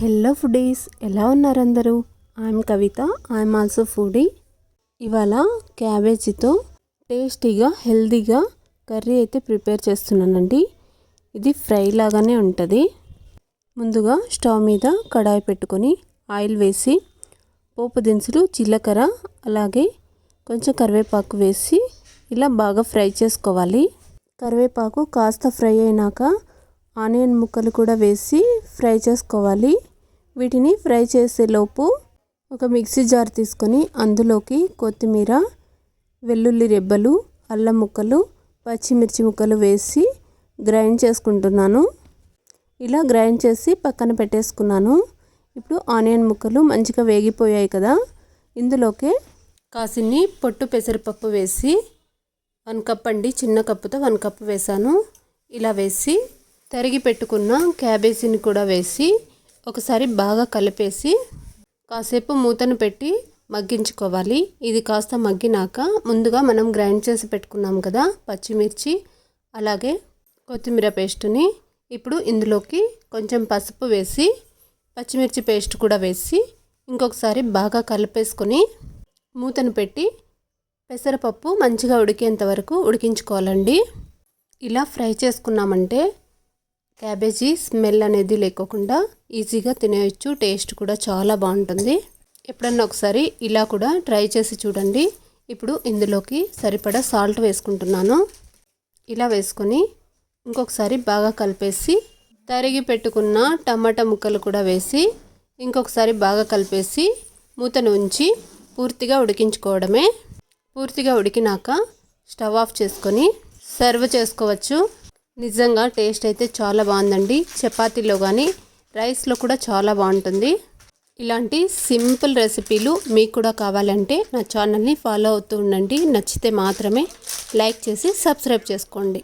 Hello foodies ఎలా ఉన్నారు అందరూ I'm Kavitha I'm also foodie. ఇవాళ క్యాబేజీతో టేస్టీగా హెల్దీగా కర్రీ అయితే ప్రిపేర్ చేస్తున్నానండి. ఇది ఫ్రై లాగానే ఉంటుంది. ముందుగా స్టవ్ మీద కడాయి పెట్టుకొని ఆయిల్ వేసి పోపు దినుసులు జీలకర్ర అలాగే కొంచెం కరివేపాకు వేసి ఇలా బాగా ఫ్రై చేసుకోవాలి. కరివేపాకు కాస్త ఫ్రై అయినాక ఆనియన్ ముక్కలు కూడా వేసి ఫ్రై చేసుకోవాలి. వీటిని ఫ్రై చేసేలోపు ఒక మిక్సీ జార్ తీసుకొని అందులోకి కొత్తిమీర వెల్లుల్లి రెబ్బలు అల్లం ముక్కలు పచ్చిమిర్చి ముక్కలు వేసి గ్రైండ్ చేసుకుంటున్నాను. ఇలా గ్రైండ్ చేసి పక్కన పెట్టేసుకున్నాను. ఇప్పుడు ఆనియన్ ముక్కలు మంచిగా వేగిపోయాయి కదా. ఇందులోకి కాసిన్ని పొట్టు పెసరపప్పు వేసి వన్ కప్ అండి చిన్న కప్పుతో వన్ కప్ వేసాను. ఇలా వేసి తరిగి పెట్టుకున్న క్యాబేజీని కూడా వేసి ఒకసారి బాగా కలిపేసి కాసేపు మూతను పెట్టి మగ్గించుకోవాలి. ఇది కాస్త మగ్గినాక ముందుగా మనం గ్రైండ్ చేసి పెట్టుకున్నాం కదా పచ్చిమిర్చి అలాగే కొత్తిమీర పేస్టుని. ఇప్పుడు ఇందులోకి కొంచెం పసుపు వేసి పచ్చిమిర్చి పేస్ట్ కూడా వేసి ఇంకొకసారి బాగా కలిపేసుకొని మూతను పెట్టి పెసరపప్పు మంచిగా ఉడికేంత వరకు ఉడికించుకోవాలండి. ఇలా ఫ్రై చేసుకున్నామంటే క్యాబేజీ స్మెల్ అనేది లేకోకుండా ఈజీగా తినేయచ్చు. టేస్ట్ కూడా చాలా బాగుంటుంది. ఎప్పుడన్నా ఒకసారి ఇలా కూడా ట్రై చేసి చూడండి. ఇప్పుడు ఇందులోకి సరిపడా సాల్ట్ వేసుకుంటున్నాను. ఇలా వేసుకొని ఇంకొకసారి బాగా కలిపేసి తరిగి పెట్టుకున్న టమాటా ముక్కలు కూడా వేసి ఇంకొకసారి బాగా కలిపేసి మూతను ఉంచి పూర్తిగా ఉడికించుకోవడమే. పూర్తిగా ఉడికినాక స్టవ్ ఆఫ్ చేసుకొని సర్వ్ చేసుకోవచ్చు. నిజంగా టేస్ట్ అయితే చాలా బాగుందండి. చపాతీలో కానీ రైస్లో కూడా చాలా బాగుంటుంది. ఇలాంటి సింపుల్ రెసిపీలు మీకు కూడా కావాలంటే నా ఛానల్ని ఫాలో అవుతూ ఉండండి. నచ్చితే మాత్రమే లైక్ చేసి సబ్స్క్రైబ్ చేసుకోండి.